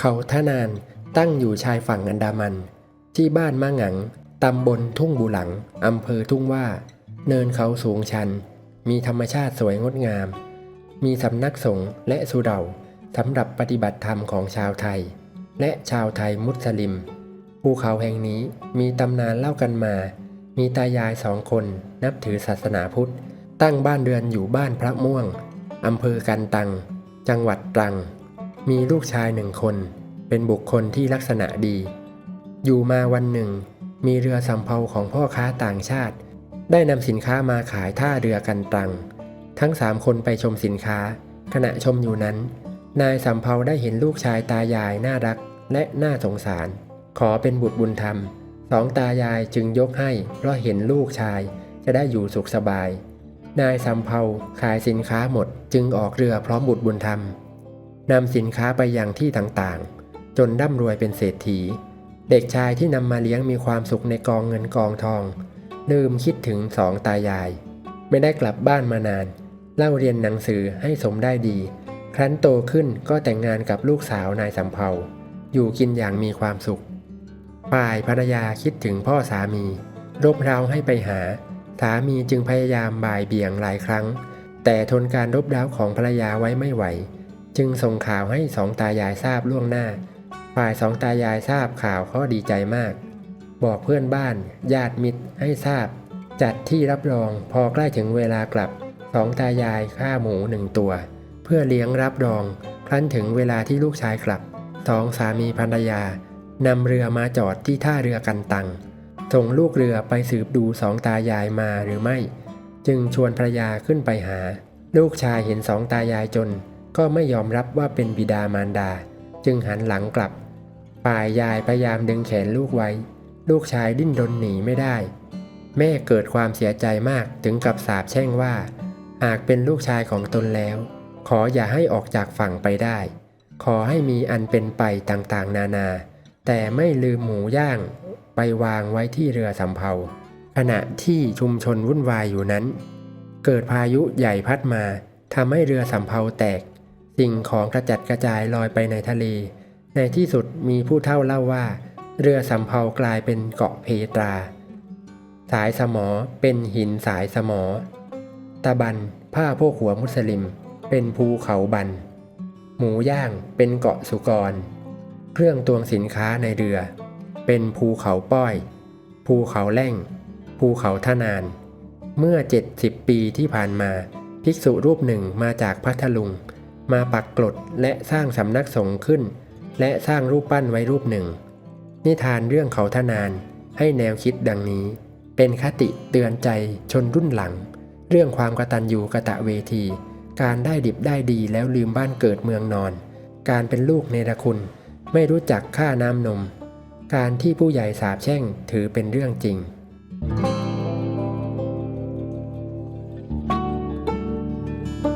เขาท่านานตั้งอยู่ชายฝั่งอันดามัน ที่บ้านมะหงัง ตำบลทุ่งบุหลัง อำเภอทุ่งว่า เนินเขาสูงชัน มีธรรมชาติสวยงดงาม มีสำนักสงฆ์และสุเหร่าสำหรับปฏิบัติธรรมของชาวไทย และชาวไทยมุสลิม ภูเขาแห่งนี้มีตำนานเล่ากันมา มีตายายสองคนนับถือศาสนาพุทธ ตั้งบ้านเรือนอยู่บ้านพระม่วงอำเภอกันตัง จังหวัดตรัง มีลูกชายหนึ่งคน เป็นบุคคลที่ลักษณะดี อยู่มาวันหนึ่ง มีเรือสำเภาของพ่อค้าต่างชาติ ได้นำสินค้ามาขายท่าเรือกันตรัง ทั้งสามคนไปชมสินค้า ขณะชมอยู่นั้น นายสำเภาได้เห็นลูกชายตายายน่ารักและน่าสงสาร ขอเป็นบุตรบุญธรรม สองตายายจึงยกให้ เพราะเห็นลูกชายจะได้อยู่สุขสบาย นายสำเภาขายสินค้าหมดจึงออกเรือพร้อมบุตรบุญธรรม นำสินค้าไปยังที่ต่างๆ จนร่ำรวยเป็นเศรษฐี เด็กชายที่นำมาเลี้ยงมีความสุขในกองเงินกองทอง ลืมคิดถึงสองตายาย ไม่ได้กลับบ้านมานาน เล่าเรียนหนังสือให้สมได้ดี ครั้นโตขึ้นก็แต่งงานกับลูกสาวนายสำเภาอยู่กินอย่างมีความสุข ฝ่ายภรรยาคิดถึงพ่อสามีรบเร้าให้ไปหา สามีจึงพยายามบ่ายเบี่ยงหลายครั้ง แต่ทนการรบเร้าของภรรยาไว้ไม่ไหว จึงส่งข่าวให้สองตายายทราบล่วงหน้า ฝ่ายสองตายายทราบข่าวก็ดีใจมาก บอกเพื่อนบ้าน ญาติมิตรให้ทราบ จัดที่รับรองพอใกล้ถึงเวลากลับสองตายายฆ่าหมูหนึ่งตัว เพื่อเลี้ยงรับรอง ครั้นถึงเวลาที่ลูกชายกลับสองสามีภรรยานำเรือมาจอดที่ท่าเรือกันตัง ส่งลูกเรือไปสืบดูสองตายายมาหรือไม่ จึงชวนภรรยาขึ้นไปหา ลูกชายเห็นสองตายายจน ก็ไม่ยอมรับว่าเป็นบิดามารดา จึงหันหลังกลับฝ่ายยายพยายามดึงแขนลูกไว้ ลูกชายดิ้นรนหนีไม่ได้ แม่เกิดความเสียใจมากถึงกับสาบแช่งว่า หากเป็นลูกชายของตนแล้ว ขออย่าให้ออกจากฝั่งไปได้ ขอให้มีอันเป็นไปต่างๆ นานา แต่ไม่ลืมหมูย่าง ไปวางไว้ที่เรือสำเภาขณะที่ชุมชนวุ่นวายอยู่นั้น เกิดพายุใหญ่พัดมาทำให้เรือสำเภาแตก สิ่งของกระจัดกระจายลอยไปในทะเล ในที่สุดมีผู้เฒ่าเล่าว่า เรือสำเภากลายเป็นเกาะเพตรา สายสมอเป็นหินสายสมอ ตะบันผ้าโพกหัวมุสลิม เป็นภูเขาบัน หมูย่างเป็นเกาะสุกร เครื่องตวงสินค้าในเรือ เป็นภูเขาป้อย ภูเขาแล่ง ภูเขาท่านาน เมื่อ 70 ปีที่ผ่านมา ภิกษุรูปหนึ่งมาจากพัทลุง มาปักกลดและสร้างสำนักสงฆ์ขึ้น และสร้างรูปปั้นไว้รูปหนึ่ง นิทานเรื่องเขาทนานให้แนวคิดดังนี้ เป็นคติเตือนใจชนรุ่นหลัง เรื่องความกระตัญญูกระตะเวที การได้ดิบได้ดีแล้วลืมบ้านเกิดเมืองนอน การเป็นลูกเนรคุณ ไม่รู้จักค่าน้ำนม การที่ผู้ใหญ่สาบแช่งถือเป็นเรื่องจริง